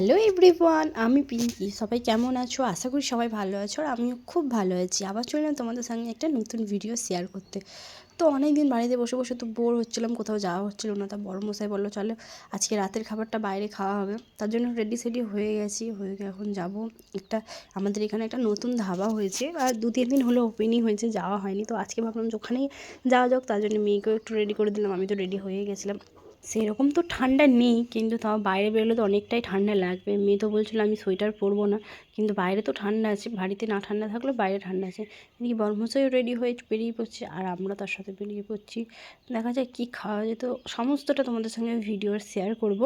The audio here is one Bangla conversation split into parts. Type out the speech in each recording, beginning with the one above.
হ্যালো এভরিওয়ান আমি পিঙ্কি। সবাই কেমন আছো? আশা করি সবাই ভালো আছো আর আমিও খুব ভালো আছি। আবার চললাম তোমাদের সঙ্গে একটা নতুন ভিডিও শেয়ার করতে। তো অনেক দিন বাড়িতে বসে বসে তো বোর হচ্ছিলাম, কোথাও যাওয়া হচ্ছিল না। তা বড় মশাই বলল, চলো, আজকে রাতের খাবারটা বাইরে খাওয়া হবে। তার জন্য রেডি সেডি হয়ে গেছি, হয়ে গিয়ে এখন যাব। একটা, আমাদের এখানে একটা নতুন ধাবা হয়েছে আর দু, তিন দিন হলো ওপেনিং হয়েছে, যাওয়া হয়নি। তো আজকে ভাবলাম যে ওখানেই যাওয়া যাক, তার জন্য মেয়েকেও একটু রেডি করে দিলাম, আমি তো রেডি হয়ে গেছিলাম। সেরকম তো ঠান্ডা নেই, কিন্তু তাও বাইরে বেরোলে তো অনেকটাই ঠান্ডা লাগবে। মেয়ে তো বলছিলো আমি সোয়েটার পরবো না, কিন্তু বাইরে তো ঠান্ডা আছে, বাড়িতে না ঠান্ডা থাকলেও বাইরে ঠান্ডা আছে। এদিকে বর্মশাইও রেডি হয়ে বেরিয়ে পড়ছে, আর আমরা তার সাথে বেরিয়ে পড়ছি। দেখা যায় কী খাওয়া যেত সমস্তটা তোমাদের সঙ্গে ভিডিও শেয়ার করব।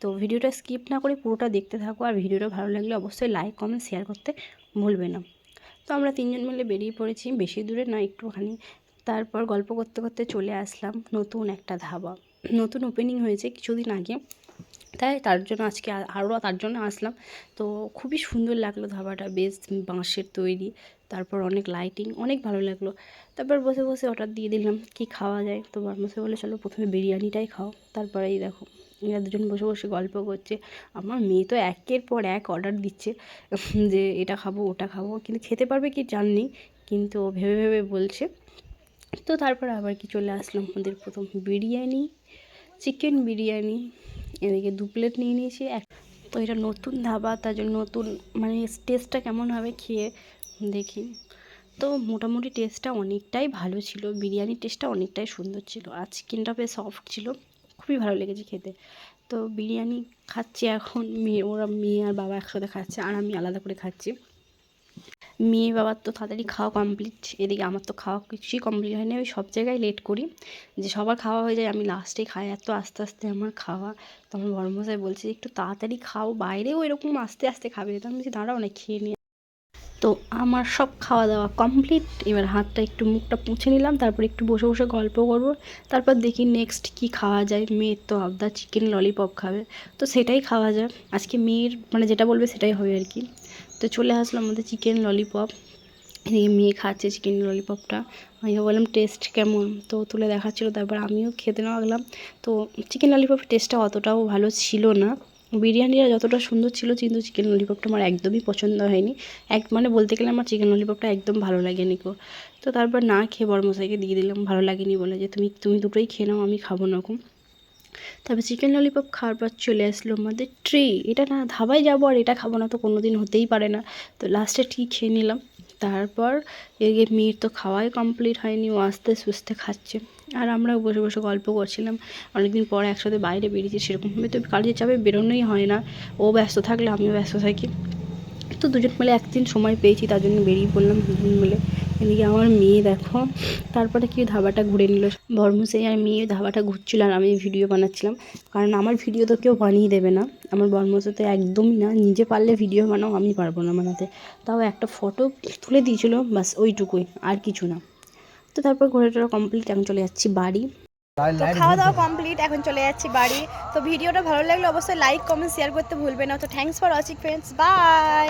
তো ভিডিওটা স্কিপ না করে পুরোটা দেখতে থাকো, আর ভিডিওটা ভালো লাগলে অবশ্যই লাইক কমেন্ট শেয়ার করতে ভুলবে না। তো আমরা তিনজন মিলে বেরিয়ে পড়েছি, বেশি দূরে না, একটুখানি। তারপর গল্প করতে করতে চলে আসলাম নতুন একটা ধাবা। নতুন ওপেনিং হয়েছে কিছুদিন আগে। তাই তার জন্য আজকে আরও তার জন্য আসলাম। তো খুবই সুন্দর লাগল ধাবাটা, বেশ বাঁশের তৈরি, তারপর অনেক লাইটিং অনেক ভালো লাগল। তারপর বসে বসে অর্ডার দিয়ে দিলাম, কি খাওয়া যায়? তো বর্মসে বলে, চলো প্রথমে বিরিয়ানিটাই খাও। তারপরে এই দেখো, এরা দুজন বসে বসে গল্প করছে। আমার মেয়ে তো একের পর এক অর্ডার দিচ্ছে, যে এটা খাব, ওটা খাব। কিন্তু খেতে পারবে কি জাননি, কিন্তু ভেবে ভেবে বলছে তো তারপর আবার কি চলে আসলাম আমাদের প্রথম বিরিয়ানি চিকেন বিরিয়ানি। এদিকে দু প্লেট নিয়ে নিয়েছি। এক তো এটা নতুন ধাবা, তার জন্য নতুন মানে টেস্টটা কেমন হবে খেয়ে দেখি। তো মোটামুটি টেস্টটা অনেকটাই ভালো ছিল। বিরিয়ানির টেস্টটা অনেকটাই সুন্দর ছিল। আর চিকেনটা বেশ সফট ছিল। খুবই ভালো লেগেছে খেতে। তো বিরিয়ানি খাচ্ছি এখন। মেয়ে ওরা মেয়ে আর বাবা একসাথে খাচ্ছে আর আমি আলাদা করে খাচ্ছি। মেয়ে বাবার তো তাড়াতাড়ি খাওয়া কমপ্লিট এদিকে আমার তো খাওয়া কিছুই কমপ্লিট হয়নি, আমি সব জায়গায় লেট করি। যে সবার খাওয়া হয়ে যায়, আমি লাস্টে খাই, এত আস্তে আস্তে আমার খাওয়া। তো আমার বড়মশাই বলছে, একটু তাড়াতাড়ি খাও, বাইরেও এরকম আস্তে আস্তে খাবে। তো আমি বলছি, দাঁড়াও না, খেয়ে নিয়ে তো আমার সব খাওয়া দাওয়া কমপ্লিট এবার হাতটা একটু মুখটা পুছে নিলাম, তারপর একটু বসে বসে গল্প করব। তারপর দেখি নেক্সট কি খাওয়া যায়। মেয়ের তো আবদা চিকেন ললিপপ খাবে। তো সেটাই খাওয়া যায় আজকে মেয়ের মানে যেটা বলবে সেটাই হবে আর কি। তো চলে আসলাম আমাদের চিকেন ললিপপ এদিকে মেয়ে খাচ্ছে চিকেন ললিপপটা আমি বললাম টেস্ট কেমন? তো তুলে দেখাচ্ছিলো, তারপর আমিও খেতে লাগলাম। তো চিকেন ললিপপের টেস্টটা অতটাও ভালো ছিল না। বিরিয়ানিটা যতটা সুন্দর ছিল কিন্তু চিকেন ললিপপটা আমার একদমই পছন্দ হয়নি। এক মানে বলতে গেলে আমার চিকেন ললিপপটা একদম ভালো লাগেনি কো তো তারপর না খেয়ে বড়মশাইকে দিয়ে দিলাম, ভালো লাগেনি বলে যে, তুমি তুমি দুটোই খেয়ে নাও, আমি খাব না কম তারপর চিকেন ললিপপ খাওয়ার পর চলে আসলো আমাদের ট্রি এটা না ধাবায় যাব আর এটা খাব না তো কোনো দিন হতেই পারে না। তো লাস্টে ঠিক খেয়ে নিলাম। তারপর এদিকে মেয়ের তো খাওয়াই কমপ্লিট হয়নি, ও আস্তে সুস্থে খাচ্ছে। আর আমরা বসে বসে গল্প করছিলাম। অনেকদিন পর একসাথে বাইরে বেরিয়েছি সেরকমভাবে তো কাজের চাপে বেরোনোই হয় না। ও ব্যস্ত থাকলে, আমিও ব্যস্ত থাকি। তো দুজন মিলে একদিন সময় পেয়েছি, তার জন্য বেরিয়ে পড়লাম দুজন মিলে। এদিকে আমার মেয়ে দেখো। তারপরে কি ধাবাটা ঘুরে নিল। বর্মসে আর মেয়ে ধাবাটা ঘুরছিল আর আমি ভিডিও বানাচ্ছিলাম। কারণ আমার ভিডিও তো কেউ বানিয়ে দেবে না। আমার বর্মসে তো একদমই না। নিজে পারলে ভিডিও বানাও আমি পারব না বানাতে। তাও একটা ফটো তুলে দিয়েছিল বাস ওইটুকুই আর কিছু না। তো তারপর ঘোরা টোরা কমপ্লিট এখন চলে যাচ্ছি বাড়ি। তো খাওয়া দাওয়া কমপ্লিট এখন চলে যাচ্ছি বাড়ি। তো ভিডিওটা ভালো লাগলে অবশ্যই লাইক কমেন্ট শেয়ার করতে ভুলবে না। তো thanks for watching friends bye